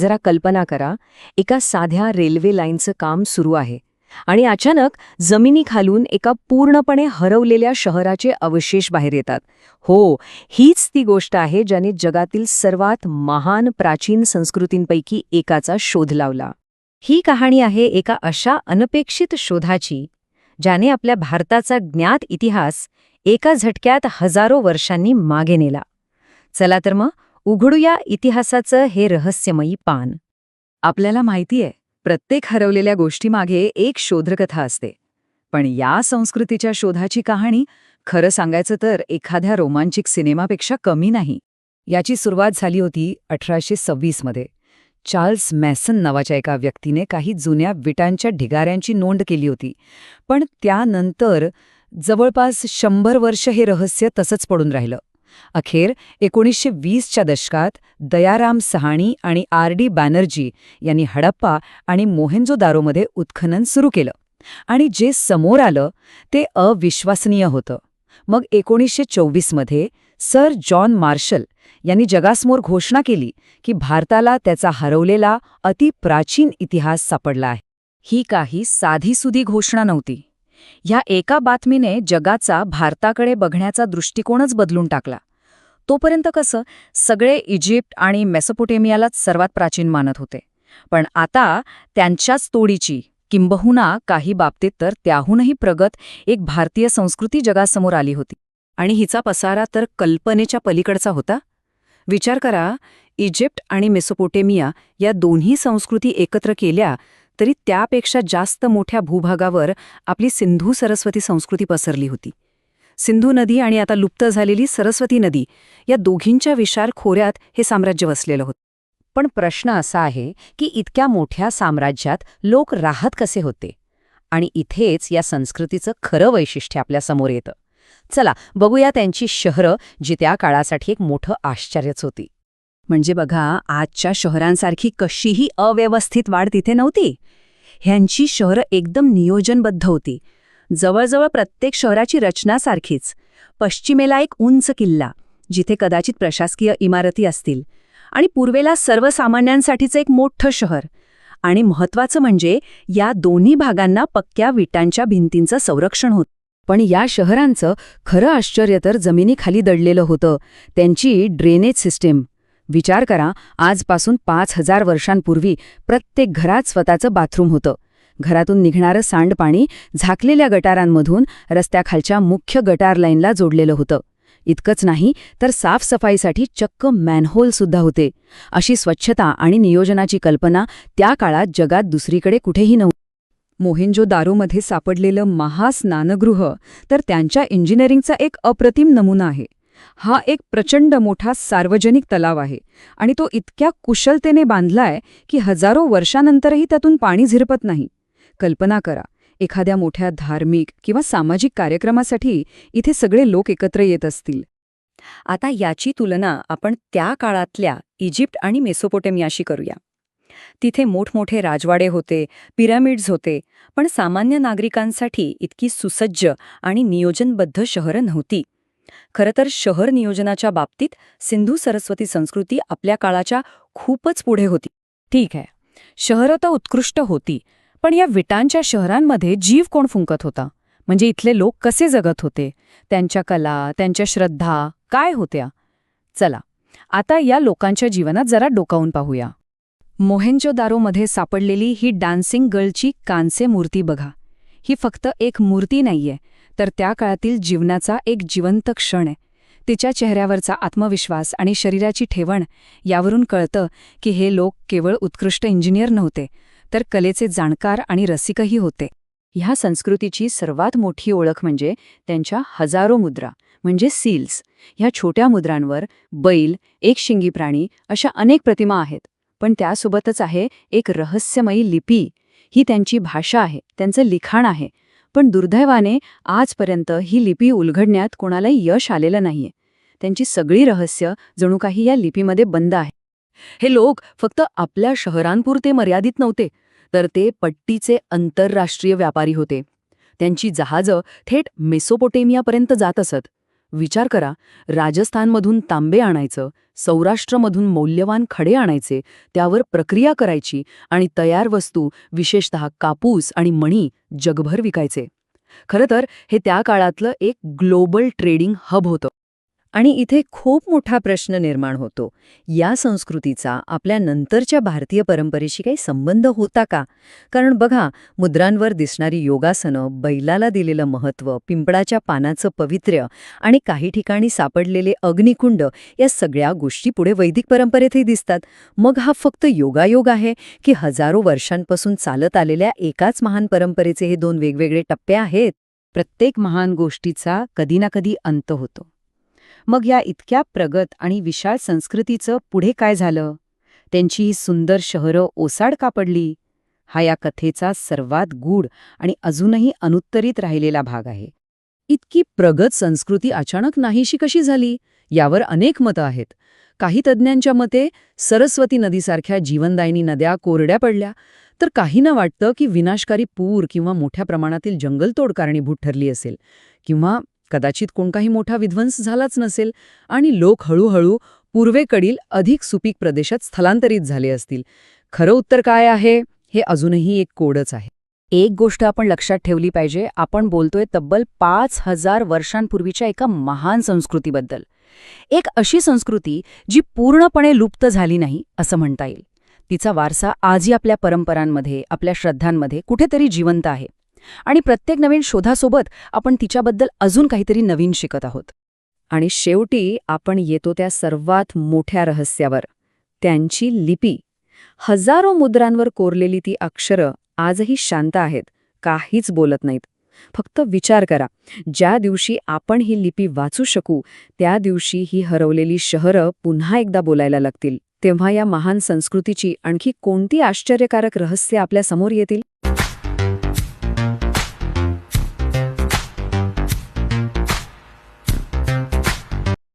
जरा कल्पना करा एका साध्या रेल्वे लाईनचं काम सुरू आहे आणि अचानक जमिनीखालून एका पूर्णपणे हरवलेल्या शहराचे अवशेष बाहेर येतात. हो हीच ती गोष्ट आहे ज्याने जगातील सर्वात महान प्राचीन संस्कृतींपैकी एकाचा शोध लावला. ही कहाणी आहे एका अशा अनपेक्षित शोधाची ज्याने आपल्या भारताचा ज्ञात इतिहास एका झटक्यात हजारो वर्षांनी मागे नेला. चला तर मग उघडूया इतिहासाचं हे रहस्यमयी पान. आपल्याला माहितीये प्रत्येक हरवलेल्या गोष्टीमागे एक शोधकथा असते. पण या संस्कृतीच्या शोधाची कहाणी खरं सांगायचं तर एखाद्या रोमांचिक सिनेमापेक्षा कमी नाही. याची सुरुवात झाली होती अठराशे सव्वीसमध्ये चार्ल्स मॅसन नावाच्या एका व्यक्तीने काही जुन्या विटांच्या ढिगाऱ्यांची नोंद केली होती. पण त्यानंतर जवळपास शंभर वर्ष हे रहस्य तसंच पडून राहिलं. अखेर एकोणीसशे वीसच्या दशकात दयाराम सहाणी आणि आर डी बॅनर्जी यांनी हडप्पा आणि मोहेंजोदारोमध्ये उत्खनन सुरू केलं. आणि जे समोर आलं ते अविश्वसनीय होतं. मग एकोणीसशे चोवीसमध्ये सर जॉन मार्शल यांनी जगासमोर घोषणा केली की भारताला त्याचा हरवलेला अतिप्राचीन इतिहास सापडला आहे. ही काही साधीसुधी घोषणा नव्हती. ह्या एका बातमीने जगाचा भारताकडे बघण्याचा दृष्टिकोनच बदलून टाकला. तोपर्यंत कसं सगळे इजिप्त आणि मेसोपोटेमियालाच सर्वात प्राचीन मानत होते. पण आता त्यांच्याच तोडीची किंबहुना काही बाबतीत तर त्याहूनही प्रगत एक भारतीय संस्कृती जगासमोर आली होती. आणि हिचा पसारा तर कल्पनेच्या पलीकडचा होता? विचार करा इजिप्त आणि मेसोपोटेमिया या दोन्ही संस्कृती एकत्र केल्या तरी त्यापेक्षा जास्त मोठ्या भूभागावर आपली सिंधू सरस्वती संस्कृती पसरली होती. सिंधू नदी आणि आता लुप्त झालेली सरस्वती नदी या दोघींच्या विशाल खोऱ्यात हे साम्राज्य वसलेलं होतं. पण प्रश्न असा आहे की इतक्या मोठ्या साम्राज्यात लोक राहत कसे होते? आणि इथेच या संस्कृतीचं खरं वैशिष्ट्य आपल्यासमोर येतं. चला बघूया त्यांची शहरं जी त्या काळासाठी एक मोठं आश्चर्यच होती. म्हणजे बघा आजच्या शहरांसारखी कशीही अव्यवस्थित वाढ तिथे नव्हती. ह्यांची शहरं एकदम नियोजनबद्ध होती. जवळजवळ प्रत्येक शहराची रचनासारखीच पश्चिमेला एक उंच किल्ला जिथे कदाचित प्रशासकीय इमारती असतील. आणि पूर्वेला सर्वसामान्यांसाठीचं एक मोठं शहर. आणि महत्वाचं म्हणजे या दोन्ही भागांना पक्क्या विटांच्या भिंतींचं संरक्षण होतं. पण या शहरांचं खरं आश्चर्य तर जमिनीखाली दडलेलं होतं. त्यांची ड्रेनेज सिस्टीम विचार करा आजपासून पाच हजार वर्षांपूर्वी प्रत्येक घरात स्वतःचं बाथरूम होतं. घरातून निघणारं सांडपाणी झाकलेल्या गटारांमधून रस्त्याखालच्या मुख्य गटार लाईनला जोडलेलं होतं. इतकंच नाही तर साफसफाईसाठी चक्क मॅनहोल सुद्धा होते. अशी स्वच्छता आणि नियोजनाची कल्पना त्या काळात जगात दुसरीकडे कुठेही नव्हती मोहिंजो दारोमध्ये सापडलेलं महास्नानगृह तर त्यांच्या इंजिनिअरिंगचा एक अप्रतिम नमुना आहे. हा एक प्रचंड मोठा सार्वजनिक तलाव आहे आणि तो इतक्या कुशलतेने बांधलाय की हजारो वर्षानंतरही त्यातून पाणी झिरपत नाही. कल्पना करा एखाद्या मोठ्या धार्मिक किंवा सामाजिक कार्यक्रमासाठी इथे सगळे लोक एकत्र येत असतील. आता याची तुलना आपण त्या काळातल्या इजिप्त आणि मेसोपोटेमियाशी करूया. तिथे मोठमोठे राजवाडे होते पिरामिड्स होते पण सामान्य नागरिकांसाठी इतकी सुसज्ज आणि नियोजनबद्ध शहरं नव्हती. खरं तर शहर नियोजनाच्या बाबतीत सिंधू सरस्वती संस्कृती आपल्या काळाच्या खूपच पुढे होती. ठीक आहे. शहरं तर उत्कृष्ट होती पण या विटांच्या शहरांमध्ये जीव कोण फुंकत होता? म्हणजे इथले लोक कसे जगत होते? त्यांच्या कला त्यांच्या श्रद्धा काय होत्या? चला आता या लोकांच्या जीवनात जरा डोकावून पाहूया. मोहेंजोदारोमध्ये सापडलेली ही डान्सिंग गर्लची कांसे मूर्ती बघा. ही फक्त एक मूर्ती नाहीये तर त्या काळातील जीवनाचा एक जिवंत क्षण आहे. तिच्या चेहऱ्यावरचा आत्मविश्वास आणि शरीराची ठेवण यावरून कळतं की हे लोक केवळ उत्कृष्ट इंजिनियर नव्हते तर कलेचे जाणकार आणि रसिकही होते. ह्या संस्कृतीची सर्वात मोठी ओळख म्हणजे त्यांच्या हजारो मुद्रा म्हणजे सील्स ह्या छोट्या मुद्रांवर बैल एक शिंगी प्राणी अशा अनेक प्रतिमा आहेत पण त्यासोबतच आहे एक रहस्यमयी लिपी. ही त्यांची भाषा आहे त्यांचं लिखाण आहे पण दुर्दैवाने आजपर्यंत ही लिपी उलगडण्यात कोणालाही यश आलेलं नाहीये. त्यांची सगळी रहस्य जणू काही या लिपीमध्ये बंद आहे. हे लोक फक्त आपल्या शहरांपुरते मर्यादित नव्हते तर ते पट्टीचे आंतरराष्ट्रीय व्यापारी होते. त्यांची जहाजं थेट मेसोपोटेमियापर्यंत जात असत. विचार करा राजस्थानमधून तांबे आणायचं सौराष्ट्रमधून मौल्यवान खडे आणायचे त्यावर प्रक्रिया करायची आणि तयार वस्तू विशेषतः कापूस आणि मणी जगभर विकायचे. खरं तर हे त्या काळातलं एक ग्लोबल ट्रेडिंग हब होतं. आणि इथे खूप मोठा प्रश्न निर्माण होतो. या संस्कृतीचा आपल्या नंतरच्या भारतीय परंपरेशी काही संबंध होता का? कारण बघा मुद्रांवर दिसणारी योगासनं बैलाला दिलेलं महत्त्व पिंपळाच्या पानाचं पवित्र्य आणि काही ठिकाणी सापडलेले अग्निकुंड या सगळ्या गोष्टी पुढे वैदिक परंपरेतही दिसतात. मग हा फक्त योगायोग आहे की हजारो वर्षांपासून चालत आलेल्या एकाच महान परंपरेचे हे दोन वेगवेगळे टप्पे आहेत? प्रत्येक महान गोष्टीचा कधी ना कधी अंत होतो. मग या इतक्या प्रगत आणि विशाळ संस्कृतीचं पुढे काय झालं? त्यांची ही सुंदर शहरं ओसाड का पडली हा या कथेचा सर्वात गूढ आणि अजूनही अनुत्तरित राहिलेला भाग आहे. इतकी प्रगत संस्कृती अचानक नाहीशी कशी झाली? यावर अनेक मतं आहेत. काही तज्ज्ञांच्या मते सरस्वती नदीसारख्या जीवनदायिनी नद्या कोरड्या पडल्या तर काहींना वाटतं की विनाशकारी पूर किंवा मोठ्या प्रमाणातील जंगलतोड कारणीभूत ठरली असेल किंवा कदाचित कोणताही मोठा विध्वंस झालाच नसेल आणि लोक हळूहळू पूर्वेकडील अधिक सुपीक प्रदेशात स्थलांतरित झाले असतील. खरं उत्तर काय आहे? हे अजूनही एक कोडच आहे. एक गोष्ट आपण लक्षात ठेवली पाहिजे आपण बोलतोय तब्बल पाच हजार वर्षांपूर्वीच्या एका महान संस्कृतीबद्दल. एक अशी संस्कृती जी पूर्णपणे लुप्त झाली नाही असं म्हणता येईल. तिचा वारसा आजही आपल्या परंपरांमध्ये आपल्या श्रद्धांमध्ये कुठेतरी जिवंत आहे. आणि प्रत्येक नवीन शोधासोबत आपण तिच्याबद्दल अजून काहीतरी नवीन शिकत आहोत. आणि शेवटी आपण येतो त्या सर्वात मोठ्या रहस्यावर. त्यांची लिपी. हजारो मुद्रांवर कोरलेली ती अक्षरं आजही शांत आहेत काहीच बोलत नाहीत. फक्त विचार करा ज्या दिवशी आपण ही लिपी वाचू शकू त्या दिवशी ही हरवलेली शहरं पुन्हा एकदा बोलायला लागतील. तेव्हा या महान संस्कृतीची आणखी कोणती आश्चर्यकारक रहस्य आपल्यासमोर येतील?